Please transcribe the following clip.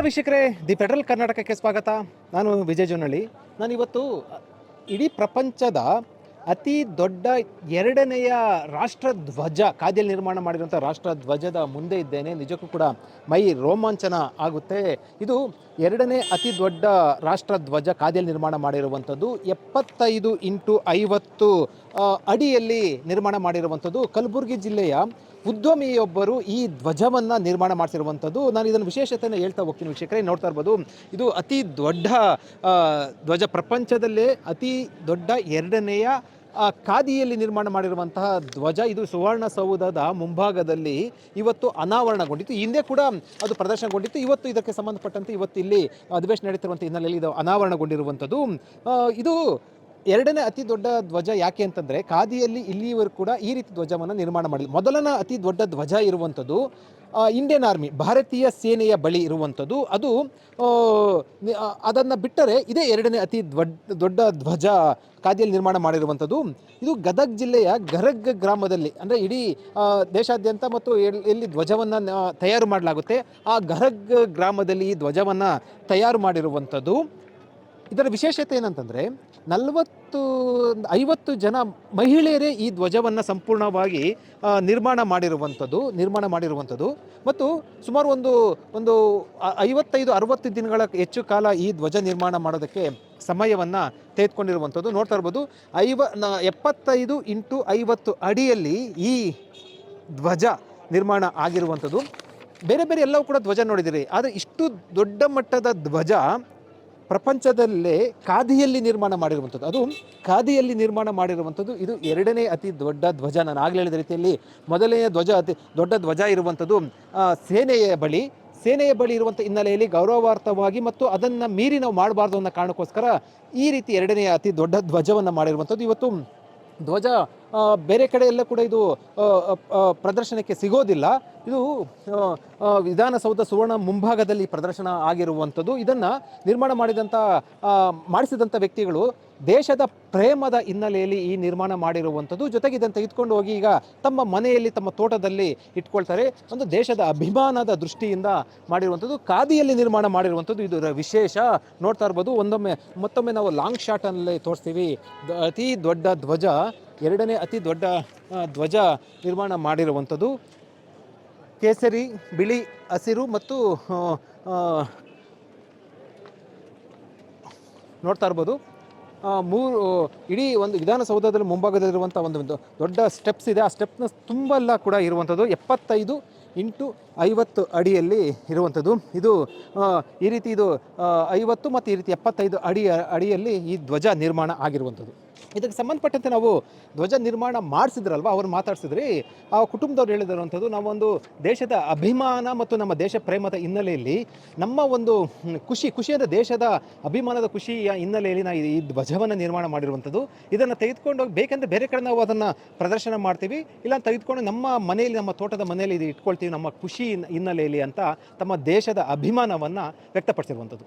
ವೀಕ್ಷಕರೇ. The federal ಕರ್ನಾಟಕಕ್ಕೆ ಸ್ವಾಗತ. ನಾನು ವಿಜಯ್ ಜೋನಳ್ಳಿ. ನಾನಿವತ್ತು ಇಡೀ ಪ್ರಪಂಚದ ಅತಿ ದೊಡ್ಡ ಎರಡನೆಯ ರಾಷ್ಟ್ರಧ್ವಜ ಧ್ವಜ ಖಾದಿಯಲ್ಲಿ ನಿರ್ಮಾಣ ಮಾಡಿರುವಂಥ ರಾಷ್ಟ್ರಧ್ವಜದ ಮುಂದೆ ಇದ್ದೇನೆ. ನಿಜಕ್ಕೂ ಕೂಡ ಮೈ ರೋಮಾಂಚನ ಆಗುತ್ತೆ. ಇದು ಎರಡನೇ ಅತಿ ದೊಡ್ಡ ರಾಷ್ಟ್ರ ಧ್ವಜ ಕಾದಿಯಲ್ಲಿ ನಿರ್ಮಾಣ ಮಾಡಿರುವಂಥದ್ದು ಎಪ್ಪತ್ತೈದು ಇಂಟು ಐವತ್ತು ಅಡಿಯಲ್ಲಿ ನಿರ್ಮಾಣ ಮಾಡಿರುವಂಥದ್ದು ಕಲಬುರಗಿ ಜಿಲ್ಲೆಯ ಉದ್ಯಮಿಯೊಬ್ಬರು ಈ ಧ್ವಜವನ್ನು ನಿರ್ಮಾಣ ಮಾಡಿಸಿರುವಂಥದ್ದು ನಾನು ಇದನ್ನು ವಿಶೇಷತೆಯನ್ನು ಹೇಳ್ತಾ ಹೋಗ್ತೀನಿ ವೀಕ್ಷಕರೇ, ನೋಡ್ತಾ ಇರ್ಬೋದು. ಇದು ಅತಿ ದೊಡ್ಡ ಧ್ವಜ ಪ್ರಪಂಚದಲ್ಲೇ ಅತಿ ದೊಡ್ಡ ಎರಡನೆಯ ಖಾದಿಯಲ್ಲಿ ನಿರ್ಮಾಣ ಮಾಡಿರುವಂತಹ ಧ್ವಜ, ಇದು ಸುವರ್ಣಸೌಧದ ಮುಂಭಾಗದಲ್ಲಿ ಇವತ್ತು ಅನಾವರಣಗೊಂಡಿತ್ತು. ಹಿಂದೆ ಕೂಡ ಅದು ಪ್ರದರ್ಶನಗೊಂಡಿತ್ತು. ಇವತ್ತು ಇದಕ್ಕೆ ಸಂಬಂಧಪಟ್ಟಂತೆ ಇವತ್ತು ಇಲ್ಲಿ ಅಧಿವೇಶನ ನಡೀತಿರುವಂಥ ಹಿನ್ನೆಲೆಯಲ್ಲಿ ಇದು ಅನಾವರಣಗೊಂಡಿರುವಂಥದ್ದು. ಇದು ಎರಡನೇ ಅತಿ ದೊಡ್ಡ ಧ್ವಜ ಯಾಕೆ ಅಂತಂದರೆ ಖಾದಿಯಲ್ಲಿ ಇಲ್ಲಿಯವರೆಗೂ ಕೂಡ ಈ ರೀತಿ ಧ್ವಜವನ್ನು ನಿರ್ಮಾಣ ಮಾಡಿಲ್ಲ ಮೊದಲನ ಅತಿ ದೊಡ್ಡ ಧ್ವಜ ಇರುವಂಥದ್ದು ಇಂಡಿಯನ್ ಆರ್ಮಿ ಭಾರತೀಯ ಸೇನೆಯ ಬಳಿ ಇರುವಂಥದ್ದು ಅದು ಅದನ್ನು ಬಿಟ್ಟರೆ ಇದೇ ಎರಡನೇ ಅತಿ ದೊಡ್ಡ ಧ್ವಜ ಖಾದಿಯಲ್ಲಿ ನಿರ್ಮಾಣ ಮಾಡಿರುವಂಥದ್ದು ಇದು ಗದಗ್ ಜಿಲ್ಲೆಯ ಗರಗ್ ಗ್ರಾಮದಲ್ಲಿ, ಅಂದರೆ ಇಡೀ ದೇಶಾದ್ಯಂತ ಮತ್ತು ಎಲ್- ಎಲ್ಲಿ ಧ್ವಜವನ್ನು ತಯಾರು ಮಾಡಲಾಗುತ್ತೆ, ಆ ಗರಗ್ ಗ್ರಾಮದಲ್ಲಿ ಈ ಧ್ವಜವನ್ನು ತಯಾರು ಮಾಡಿರುವಂಥದ್ದು ಇದರ ವಿಶೇಷತೆ ಏನಂತಂದರೆ ನಲವತ್ತು, ಐವತ್ತು ಜನ ಮಹಿಳೆಯರೇ ಈ ಧ್ವಜವನ್ನು ಸಂಪೂರ್ಣವಾಗಿ ನಿರ್ಮಾಣ ಮಾಡಿರುವಂಥದ್ದು ನಿರ್ಮಾಣ ಮಾಡಿರುವಂಥದ್ದು. ಮತ್ತು ಸುಮಾರು ಒಂದು ಒಂದು ಐವತ್ತೈದು, ಅರವತ್ತು ದಿನಗಳ ಹೆಚ್ಚು ಕಾಲ ಈ ಧ್ವಜ ನಿರ್ಮಾಣ ಮಾಡೋದಕ್ಕೆ ಸಮಯವನ್ನು ತೆಗೆದುಕೊಂಡಿರುವಂಥದ್ದು. ನೋಡ್ತಾ ಇರ್ಬೋದು, ಐವ ಎಪ್ಪತ್ತೈದು ಇಂಟು ಐವತ್ತು ಅಡಿಯಲ್ಲಿ ಈ ಧ್ವಜ ನಿರ್ಮಾಣ ಆಗಿರುವಂಥದ್ದು. ಬೇರೆ ಬೇರೆ ಎಲ್ಲವೂ ಕೂಡ ಧ್ವಜ ನೋಡಿದ್ದೀರಿ ಆದರೆ ಇಷ್ಟು ದೊಡ್ಡ ಮಟ್ಟದ ಧ್ವಜ ಪ್ರಪಂಚದಲ್ಲೇ ಖಾದಿಯಲ್ಲಿ ನಿರ್ಮಾಣ ಮಾಡಿರುವಂಥದ್ದು. ಅದು ಖಾದಿಯಲ್ಲಿ ನಿರ್ಮಾಣ ಮಾಡಿರುವಂಥದ್ದು. ಇದು ಎರಡನೇ ಅತಿ ದೊಡ್ಡ ಧ್ವಜ. ನಾನು ಆಗಲೇ ಹೇಳಿದ ರೀತಿಯಲ್ಲಿ ಮೊದಲನೆಯ ಧ್ವಜ, ಅತಿ ದೊಡ್ಡ ಧ್ವಜ ಇರುವಂಥದ್ದು ಸೇನೆಯ ಬಳಿ. ಸೇನೆಯ ಬಳಿ ಇರುವಂಥ ಹಿನ್ನೆಲೆಯಲ್ಲಿ ಗೌರವಾರ್ಥವಾಗಿ ಮತ್ತು ಅದನ್ನು ಮೀರಿ ನಾವು ಮಾಡಬಾರ್ದು ಅನ್ನೋ ಕಾರಣಕ್ಕೋಸ್ಕರ ಈ ರೀತಿ ಎರಡನೆಯ ಅತಿ ದೊಡ್ಡ ಧ್ವಜವನ್ನು ಮಾಡಿರುವಂಥದ್ದು. ಇವತ್ತು ಧ್ವಜ ಬೇರೆ ಕಡೆ ಎಲ್ಲ ಕೂಡ ಇದು ಪ್ರದರ್ಶನಕ್ಕೆ ಸಿಗೋದಿಲ್ಲ. ಇದು ವಿಧಾನಸೌಧ ಸುವರ್ಣ ಮುಂಭಾಗದಲ್ಲಿ ಪ್ರದರ್ಶನ ಆಗಿರುವಂಥದ್ದು. ಇದನ್ನು ನಿರ್ಮಾಣ ಮಾಡಿದಂಥ ಮಾಡಿಸಿದಂಥ ವ್ಯಕ್ತಿಗಳು ದೇಶದ ಪ್ರೇಮದ ಹಿನ್ನೆಲೆಯಲ್ಲಿ ಈ ನಿರ್ಮಾಣ ಮಾಡಿರುವಂಥದ್ದು. ಜೊತೆಗೆ ಇದನ್ನು ತೆಗೆದುಕೊಂಡು ಹೋಗಿ ಈಗ ತಮ್ಮ ಮನೆಯಲ್ಲಿ, ತಮ್ಮ ತೋಟದಲ್ಲಿ ಇಟ್ಕೊಳ್ತಾರೆ. ಒಂದು ದೇಶದ ಅಭಿಮಾನದ ದೃಷ್ಟಿಯಿಂದ ಮಾಡಿರುವಂಥದ್ದು. ಖಾದಿಯಲ್ಲಿ ನಿರ್ಮಾಣ ಮಾಡಿರುವಂಥದ್ದು ಇದರ ವಿಶೇಷ. ನೋಡ್ತಾ ಇರ್ಬೋದು, ಒಂದೊಮ್ಮೆ, ಮತ್ತೊಮ್ಮೆ ನಾವು ಲಾಂಗ್ ಶಾಟಲ್ಲಿ ತೋರಿಸ್ತೀವಿ. ಅತಿ ದೊಡ್ಡ ಧ್ವಜ, ಎರಡನೇ ಅತಿ ದೊಡ್ಡ ಧ್ವಜ ನಿರ್ಮಾಣ ಮಾಡಿರುವಂಥದ್ದು. ಕೇಸರಿ, ಬಿಳಿ ಹಸಿರು ಮತ್ತು ನೋಡ್ತಾ ಇರ್ಬೋದು. ಮೂರು ಇಡೀ ಒಂದು ವಿಧಾನಸೌಧದಲ್ಲಿ ಮುಂಭಾಗದಲ್ಲಿರುವಂಥ ಒಂದು ಒಂದು ದೊಡ್ಡ ಸ್ಟೆಪ್ಸ್ ಇದೆ. ಆ ಸ್ಟೆಪ್ನ ತುಂಬೆಲ್ಲ ಕೂಡ ಇರುವಂಥದ್ದು ಎಪ್ಪತ್ತೈದು ಇಂಟು ಐವತ್ತು ಅಡಿಯಲ್ಲಿ ಇರುವಂಥದ್ದು. ಇದು ಈ ರೀತಿ ಇದು ಐವತ್ತು ಮತ್ತು ಈ ರೀತಿ ಎಪ್ಪತ್ತೈದು ಅಡಿ, ಅಡಿಯಲ್ಲಿ ಈ ಧ್ವಜ ನಿರ್ಮಾಣ ಆಗಿರುವಂಥದ್ದು. ಇದಕ್ಕೆ ಸಂಬಂಧಪಟ್ಟಂತೆ ನಾವು ಧ್ವಜ ನಿರ್ಮಾಣ ಮಾಡಿಸಿದ್ರಲ್ವ, ಅವ್ರು ಮಾತಾಡ್ಸಿದ್ರಿ, ಆ ಕುಟುಂಬದವ್ರು ನಾವು ನಾವೊಂದು ದೇಶದ ಅಭಿಮಾನ ಮತ್ತು ನಮ್ಮ ದೇಶ ಪ್ರೇಮದ ಹಿನ್ನೆಲೆಯಲ್ಲಿ, ನಮ್ಮ ಒಂದು ಖುಷಿ ಖುಷಿ ಅಂದರೆ ದೇಶದ ಅಭಿಮಾನದ ಖುಷಿಯ ಹಿನ್ನೆಲೆಯಲ್ಲಿ ನಾವು ಈ ಧ್ವಜವನ್ನು ನಿರ್ಮಾಣ ಮಾಡಿರುವಂಥದ್ದು. ಇದನ್ನು ತೆಗೆದುಕೊಂಡು ಬೇಕಂದ್ರೆ ಬೇರೆ ಕಡೆ ನಾವು ಅದನ್ನು ಪ್ರದರ್ಶನ ಮಾಡ್ತೀವಿ, ಇಲ್ಲ ತೆಗೆದುಕೊಂಡು ನಮ್ಮ ಮನೆಯಲ್ಲಿ, ನಮ್ಮ ತೋಟದ ಮನೆಯಲ್ಲಿ ಇದು ಇಟ್ಕೊಳ್ತೀವಿ, ನಮ್ಮ ಖುಷಿ ಹಿನ್ನೆಲೆಯಲ್ಲಿ ಅಂತ ತಮ್ಮ ದೇಶದ ಅಭಿಮಾನವನ್ನು ವ್ಯಕ್ತಪಡಿಸಿರುವಂಥದ್ದು.